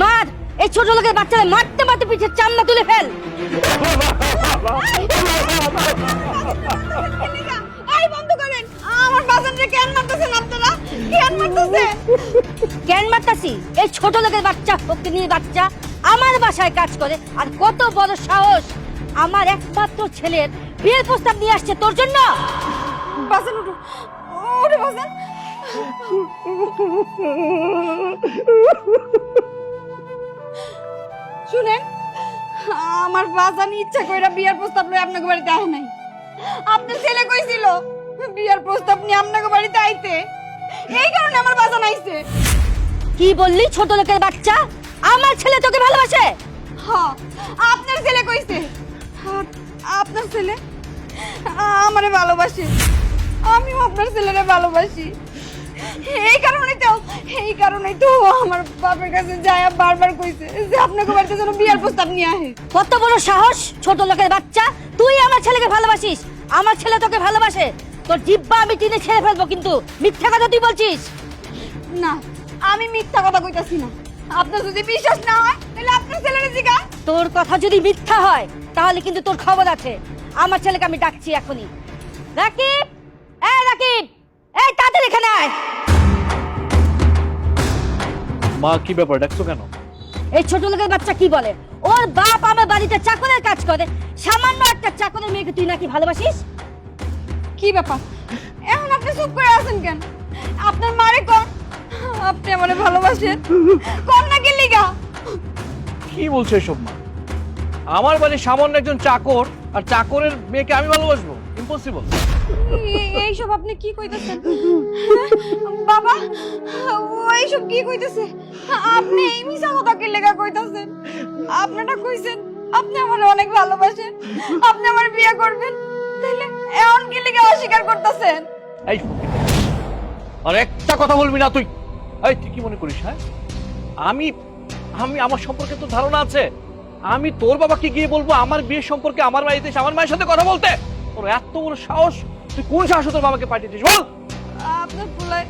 মার এই ছোট লোকের বাচ্চারা মারতে মারতে পিঠে চামড়া তুলে ফেল। এই বন্ধ করেন। আমার বাজানরে কেন মারতেছেন আপনারা? কেন মারতেছেন কেন মারতাছি? এই ছোট লোকের বাচ্চা ফকিনীর বাচ্চা আমার বাসায় কাজ করে আর কত বড় সাহস। আমার একমাত্র ছেলের বিয়ের প্রস্তাব নিয়ে আসছে তোর জন্য? বাজান উঠো ওরে বাজান শুনেন আমার বাজান ইচ্ছা কইরা বিয়ার প্রস্তাব লই আপনাকে বাড়িতে আহে নাই। আপনার ছেলে কইছিল বিয়ার প্রস্তাব নিয়ে আপনাকে বাড়িতে আইতে। এই কারণে আমার বাজান আইছে। কি বললি ছোট লোকের বাচ্চা? আমার ছেলে তোকে ভালোবাসে? হ্যাঁ আপনার ছেলে কইছে। আপনার ছেলে? আমারে ভালোবাসে। আমিও আপনার ছেলেরে ভালোবাসি। এই কারণে তো এই কারণেই তো আমার বাপের কাছে যায় বারবার কইছে যে আপনাকে বাড়িতে যেন বিয়ার প্রস্তাব নিয়ে আহে কত বড় সাহস ছোট লোকের বাচ্চা তুই আমার ছেলেকে ভালোবাসিস আমার ছেলে তোকে ভালোবাসে। তোর জিব্বা আমি টিনে ছেড়ে ফেলব কিন্তু মিথ্যা কথা তুই বলছিস। না আমি মিথ্যা কথা কইতাছি না। আপনার যদি বিশ্বাস না হয় তাহলে আপনার ছেলেরে জিগা তোর কথা যদি মিথ্যা হয় তাহলে কিন্তু তোর খবর আছে। আমার ছেলেকে আমি ডাকছি এখনই। রাকিব! এই রাকিব! এই তাড়াতাড়ি এখানে আয়। মা কি ব্যাপার? ডাকছো কেন? এই ছোট লোকের বাচ্চা কি বলে? ওর বাপ আমার বাড়িতে চাকরের কাজ করে। সামান্য একটা চাকরের মেয়েকে তুই নাকি ভালোবাসিস? কি ব্যাপার? এখন আপনি চুপ করে আছেন কেন? আপনার মারে কোন আপনি আমারে ভালোবাসেন। কোন না কি লিগা কি বলছো এসব মা? আমার বাড়ির সামান্য একজন চাকর আর চাকরের মেয়েকে আমি ভালোবাসবো? ইম্পসিবল এই- এইসব আপনি কি কইতেছেন? বাবা এইসব কি কইতেছে? আপনি এই মিছা কথা কি লেগা কইতাছেন? আপনারা কইছেন আপনি আমার অনেক ভালোবাসেন আপনি আমার বিয়ে করবেন তাইলে এমন কি লেগে অস্বীকার করতেছেন? এই আর একটা কথা বলবি না তুই। এই তুই কি মনে করিস হ্যাঁ? আমি আমি আমার সম্পর্কে তো ধারণা আছে। আমি তোর বাবাকে গিয়ে বলব আমার বিয়ের সম্পর্কে আমার বাড়িতে আমার মায়ের সাথে কথা বলতে। তোর এত বড় সাহস তুই কোন সাহসে তোর বাবাকে পাঠিয়েছিস বল। আপনার পুলাই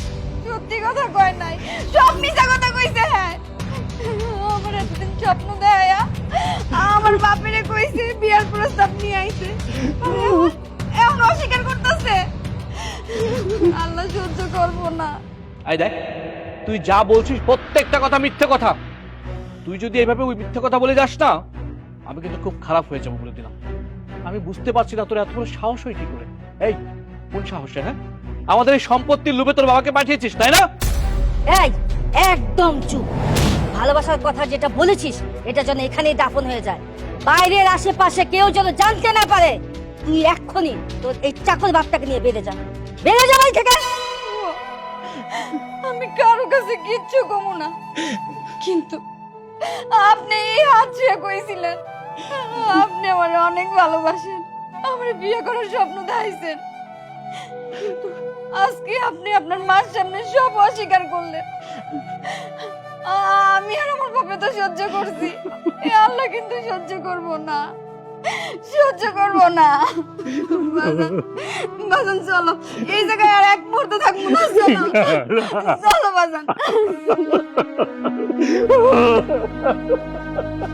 সত্যি কথা কয় নাই। সব মিছা কথা কইছে হ্যাঁ। আমার এতদিন স্বপ্ন দেয়া আমার বাপেরে কইছে বিয়ার প্রস্তাব নিয়ে আইছে। এখন অস্বীকার করতেছে। আল্লাহ সহ্য করব না। এই দেখ তুই যা বলছিস, প্রত্যেকটা কথা মিথ্যে কথা। তুই যদি এভাবে ওই মিথ্যে কথা বলে যাস না, আমি কিন্তু খুব খারাপ হয়ে যাব বলে দিলাম। আমি বুঝতে পারছি না তোর এত বড় সাহস হয় কি করে? এই, কোন সাহসে হ্যাঁ? আমাদের এই সম্পত্তির লোভে তোর বাবাকে পাঠিয়েছিস, তাই না? এই, একদম চুপ। ভালোবাসার কথা যেটা বলেছিস, এটা যেন এখানেই দাফন হয়ে যায়। বাইরের আশেপাশে কেউ যেন জানতে না পারে। তুই এক্ষুনি তোর এই চাকর বাপটাকে নিয়ে বেড়ে যা। বেড়ে যা থেকে! আমি কারও কাছে কিচ্ছু কমু না। কিন্তু আপনি এই হাত ছুঁয়ে কইছিলেন। আপনি আমার অনেক ভালোবাসেন। আমার বিয়ে করার স্বপ্ন দেখাইছেন। আজকে আপনি আপনার মার সামনে সব অস্বীকার করলেন। আমি আর আমার বাপে তো সহ্য করছি। এ আল্লাহ কিন্তু সহ্য করব না। সহ্য করব না। বাজান চলো। এই জায়গায় আর এক মুহূর্ত থাকব না চলো। চলো বাজান।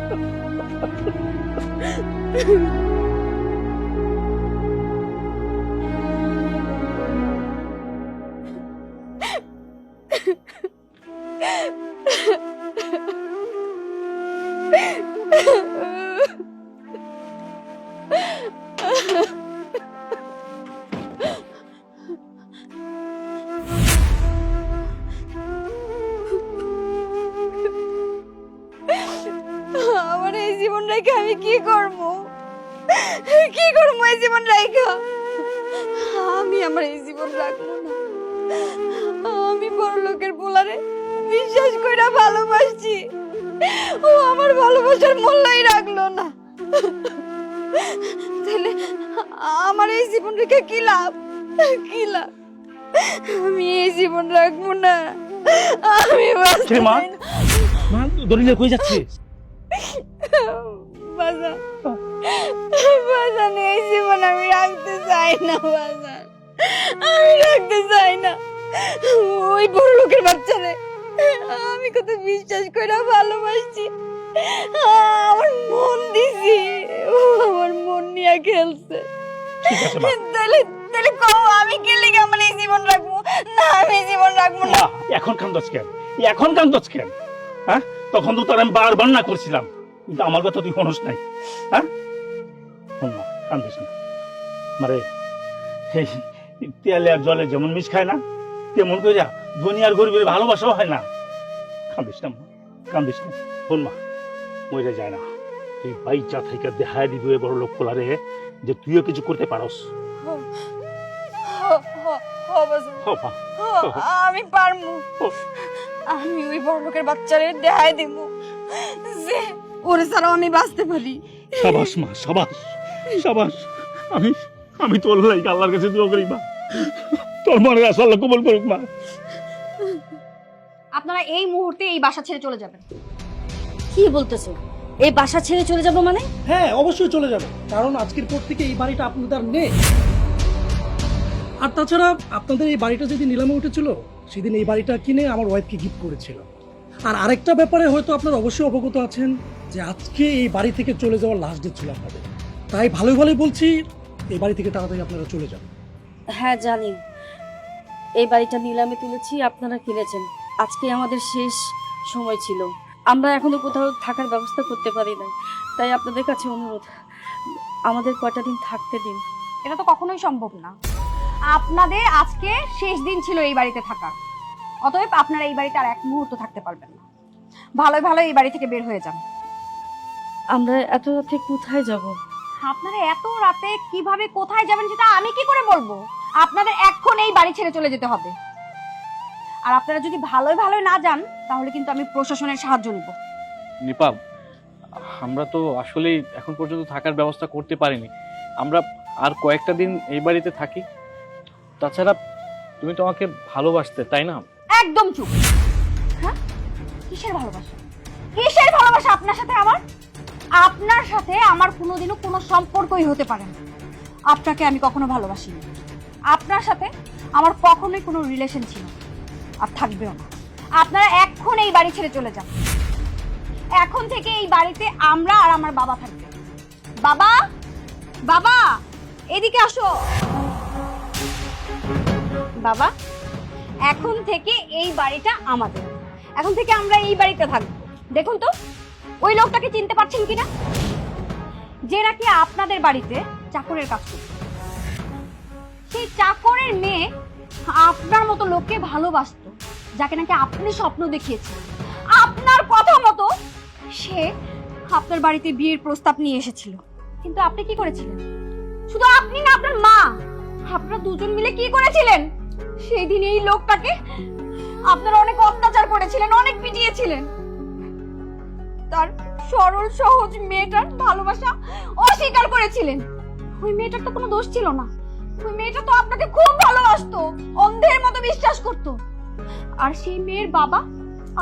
আমি কি করব? কি করব এই জীবন রেখে? আমি আমার এই জীবন রাখব না। আমি বড় লোকের পোলারে বিশ্বাস কইরা ভালোবাসছি। ও আমার ভালোবাসার মূল্যই রাখল না। তাহলে আমার এই জীবন রেখে কি লাভ? কি লাভ? আমি এই জীবন রাখব না। আমি বাঁচতে মা? মা দরিয়া কই যাচ্ছিস? বাজান বাজান এই জীবন আমি রাখতে চাই না বাজার আমি রাখতে চাই না। ওই বড় লোকের বাচ্চারে আমি কত বিশ্বাস করে ভালোবাসছি। আমার মন দিছি। ও আমার মন নিয়ে খেলছে। তাহলে তাহলে কও আমি কে লেগে আমার এই জীবন রাখব? না আমি জীবন রাখব না। এখন কান্দছ কেন? এখন কান্দছ কেন? হ্যাঁ? তখন তো তার আমি বারবার না করছিলাম। কিন্তু আমার কথা তুই শোনস নাই। হ্যাঁ? শোন মা কান্দিস না। মারে তেলে আর জলে যেমন মিশ খায় না তেমন করে যা দুনিয়ার গরিবের ভালোবাসাও হয় না। কান্দিস না মা কান্দিস না। শোন মা মরে যায় না। তুই বাইচা থেকে দেখায় দিবি বড় লোক কোলারে যে তুইও কিছু করতে পারস। আমি পারমু। আমি ওই বড় লোকের বাচ্চারে দেখাই দিব যে ওরে ছাড়াও আমি বাঁচতে পারি। সাবাস মা সাবাস সাবাস। আমি আমি তোর লাইক আল্লাহর কাছে দোয়া করি মা। তোর মনের আশা আল্লাহ কবল করুক মা। আপনারা এই মুহূর্তে এই বাসা ছেড়ে চলে যাবেন। কি বলতেছো? এই বাসা ছেড়ে চলে যাব মানে? হ্যাঁ অবশ্যই চলে যাবে। কারণ আজকের পর থেকে এই বাড়িটা আপনাদের আর নেই। আর তাছাড়া আপনাদের এই বাড়িটা যেদিন নিলামে উঠেছিল সেদিন এই বাড়িটা কিনে আমার ওয়াইফকে গিফট করেছিল। আর আরেকটা ব্যাপারে হয়তো আপনারা অবশ্যই অবগত আছেন যে আজকে এই বাড়ি থেকে চলে যাওয়ার লাস্ট ডেট ছিল আপনাদের। তাই ভালোই ভালোই বলছি এই বাড়ি থেকে তাড়াতাড়ি আপনারা চলে যান। হ্যাঁ জানি। এই বাড়িটা নিলামে তুলেছি আপনারা কিনেছেন। আজকে আমাদের শেষ সময় ছিল। আমরা এখনও কোথাও থাকার ব্যবস্থা করতে পারি না তাই আপনাদের কাছে অনুরোধ আমাদের কয়টা দিন থাকতে দিন। এটা তো কখনোই সম্ভব না। আপনাদের আজকে শেষ দিন ছিল এই বাড়িতে থাকার। অতএব আপনারা এই বাড়িতে আর এক মুহূর্ত থাকতে পারবেন না। ভালোই ভালো এই বাড়ি থেকে বের হয়ে যান। আমরা এত রাতে কোথায় যাব? আপনারা এত রাতে কীভাবে কোথায় যাবেন সেটা আমি কি করে বলব? আপনাদের এখন এই বাড়ি ছেড়ে চলে যেতে হবে। আর আপনারা যদি ভালোই ভালোই না যান তাহলে কিন্তু আমি প্রশাসনের সাহায্য নিব। নিপা আমরা তো আসলেই এখন পর্যন্ত থাকার ব্যবস্থা করতে পারিনি। আমরা আর কয়েকটা দিন এই বাড়িতে থাকি। তাছাড়া তুমি তো আমাকে ভালোবাসতে তাই না? একদম চুপ। হ্যাঁ? কিসের ভালোবাসা? কিসের ভালোবাসা আপনার সাথে আমার? আপনার সাথে আমার কোনোদিনও কোনো সম্পর্কই হতে পারে না। আপনাকে আমি কখনো ভালোবাসিনি। আপনার সাথে আমার কখনোই কোনো রিলেশন ছিল আর থাকবেও না। আপনারা এখন এই বাড়ি ছেড়ে চলে যান। এখন থেকে এই বাড়িতে আমরা আর আমার বাবা থাকবে। বাবা! বাবা! এদিকে আসো। বাবা! এখন থেকে এই বাড়িটা আমাদের। এখন থেকে আমরা এই বাড়িতে থাকব। দেখুন তো, ওই লোকটাকে চিনতে পারছেন কিনা? যে নাকি আপনাদের বাড়িতে চাকরের কাজ করত সেই চাকরের মেয়ে আপনার মতো লোককে ভালোবাসতো, যাকে নাকি আপনি স্বপ্ন দেখিয়েছেন। আপনার কথা মতো সে আপনার বাড়িতে বিয়ের প্রস্তাব নিয়ে এসেছিল। কিন্তু আপনি কি করেছিলেন? শুধু আপনি না, আপনার মা। আপনারা দুজন মিলে কি করেছিলেন? সেই দিন এই লোকটাকে আপনারা অনেক অত্যাচার করেছিলেন, অনেক পিটিয়েছিলেন। তার সরল, সহজ মেয়েটার ভালোবাসা অস্বীকার করেছিলেন। ওই মেয়েটার তো কোনো দোষ ছিল না। ওই মেয়েটা তো আপনাকে খুব ভালোবাসতো, অন্ধের মতো বিশ্বাস করতো। আর সেই মেয়ের বাবা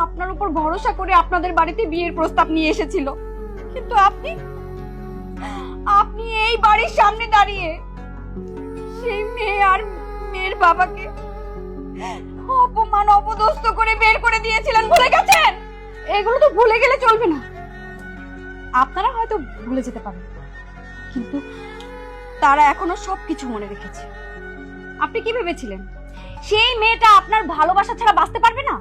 আপনার উপর ভরসা করে আপনাদের বাড়িতে বিয়ের প্রস্তাব নিয়ে এসেছিল। কিন্তু আপনি আপনি এই বাড়ির সামনে দাঁড়িয়ে সেই মেয়ে আর মেয়ের বাবাকে অপমান, অপদস্থ করে বের করে দিয়েছিলেন, ভুলে গেছেন? এগুলো তো ভুলে গেলে চলবে না। আপনারা হয়তো ভুলে যেতে পারেন, কিন্তু তারা এখনও সবকিছু মনে রেখেছে। আপনি কি ভেবেছিলেন? সেই মেয়েটা আপনার ভালোবাসা ছাড়া বাঁচতে পারবে না?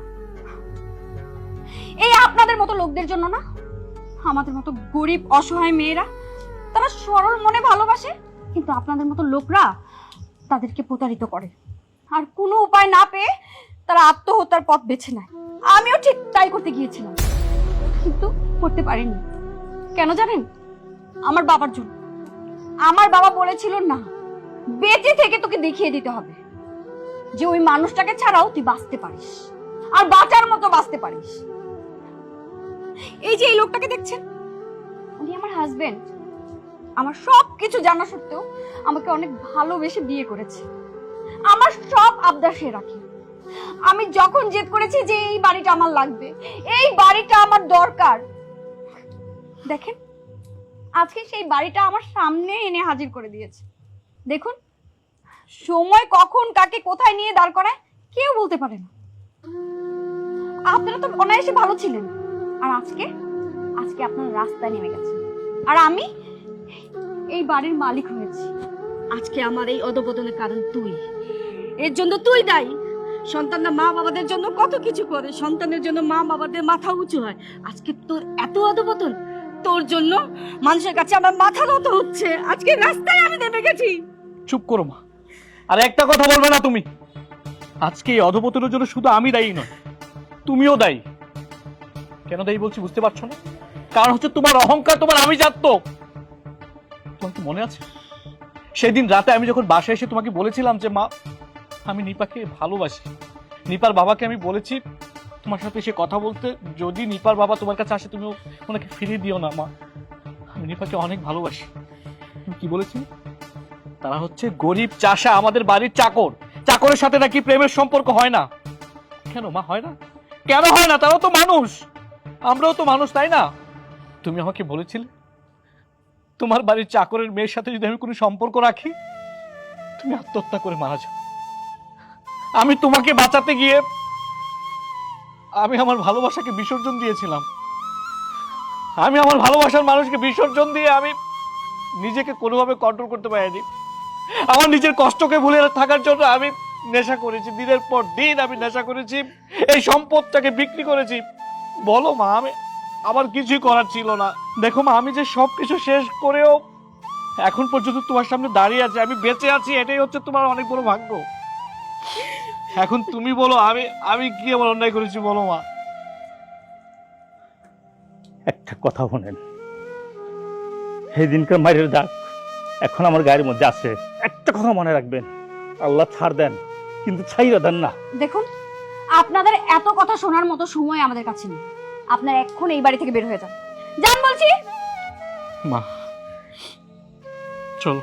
এই আপনাদের মতো লোকদের জন্য না? আমাদের মতো গরিব, অসহায় মেয়েরা, তারা সরল মনে ভালোবাসে, কিন্তু আপনাদের মতো লোকরা তাদেরকে প্রতারিত করে। আর কোনো উপায় না পেয়ে তারা আত্মহত্যার পথ বেছে নেয়। আমিও ঠিক তাই করতে গিয়েছিলাম। কিন্তু করতে পারিনি। কেন জানেন? আমার বাবার জন্য। আমার বাবা বলেছিল না, বেঁচে থেকে তোকে দেখিয়ে দিতে হবে। যে ওই মানুষটাকে ছাড়াও তুই বাঁচতে পারিস। আর বাঁচার মতো বাঁচতে পারিস। এই যে এই লোকটাকে দেখছেন? উনি আমার হাজবেন্ড আমার সব কিছু জানা সত্ত্বেও আমাকে অনেক ভালোবেসে বিয়ে করেছে। আমার সব আবদার সে রাখে। আমি যখন জেদ করেছি যে এই বাড়িটা আমার লাগবে, এই বাড়িটা আমার দরকার, দেখেন, আজকে সেই বাড়িটা আমার সামনে এনে হাজির করে দিয়েছে। দেখুন, সময় কখন কাকে কোথায় নিয়ে দাঁড় করায় কেউ বলতে পারে না। আপনারা তো অনায়াসে ভালো ছিলেন। আর আজকে আজকে আপনার রাস্তায় নেমে গেছে আর আমি এই বাড়ির মালিক হয়েছি। আজকে আমার এই অধপতনের কারণ তুই। এর জন্য তুই দায়ী। সন্তানরা মা বাবাদের জন্য কত কিছু করে, সন্তানের জন্য মা বাবাদের মাথা উঁচু হয়। আজকে তোর এত অধপতন, তোর জন্য মানুষের কাছে আমার মাথা নত হচ্ছে। আজকে রাস্তায় আমি নেমে গেছি। চুপ করো মা। আর একটা কথা বলবে না তুমি। আজকে এই অধপতনের জন্য শুধু আমি দায়ী নয় তুমিও দায়ী। কেন দায়ী বলছি বুঝতে পারছ না? কারণ হচ্ছে তোমার অহংকার তোমার আমি জানতো তোমার কি মনে আছে? সেদিন রাতে আমি যখন বাসায় এসে তোমাকে বলেছিলাম যে, মা, আমি নিপাকে ভালোবাসি। নিপার বাবাকে আমি বলেছি, তোমার সাথে এসে কথা বলতে, যদি নিপার বাবা তোমার কাছে আসে তুমি ওনাকে ফিরিয়ে দিও না, মা। আমি নিপাকে অনেক ভালোবাসি। তুমি কি বলেছি? তারা হচ্ছে গরিব চাষা, আমাদের বাড়ির চাকর। চাকরের সাথে নাকি প্রেমের সম্পর্ক হয় না? কেন, মা, হয় না? কেন হয় না? তারাও তো মানুষ। আমরাও তো মানুষ, তাই না? তুমি আমাকে বলেছিলে তোমার বাড়ির চাকরের মেয়ের সাথে যদি আমি কোনো সম্পর্ক রাখি, তুমি আত্মহত্যা করে মারা যাও। আমি তোমাকে বাঁচাতে গিয়ে আমি আমার ভালোবাসাকে বিসর্জন দিয়েছিলাম। আমি আমার ভালোবাসার মানুষকে বিসর্জন দিয়ে আমি নিজেকে কোনোভাবে কন্ট্রোল করতে পারিনি। আমার নিজের কষ্টকে ভুলে থাকার জন্য আমি নেশা করেছি। দিনের পর দিন আমি নেশা করেছি। এই সম্পদটাকে বিক্রি করেছি। বলো মা, আমি আমার কিছুই করার ছিল না। দেখো মা আমি যে সব কিছু শেষ করেও এখন পর্যন্ত তোমার সামনে দাঁড়িয়ে আছি আমি বেঁচে আছি এটাই হচ্ছে তোমার অনেক বড় ভাগ্য। এখন তুমি বলো আমি আমি কি আমার অন্যায় করেছি বলো মা? একটা কথা শোনেন সেদিনকার মায়ের দাগ এখন আমার গায়ের মধ্যে আছে। একটা কথা মনে রাখবেন আল্লাহ ছাড় দেন কিন্তু ছাইরা দেন না। দেখুন আপনাদের এত কথা শোনার মতো সময় আমাদের কাছে নেই। আপনার এখন এই বাড়ি থেকে বের হয়ে যান। যান বলছি। মা চলো।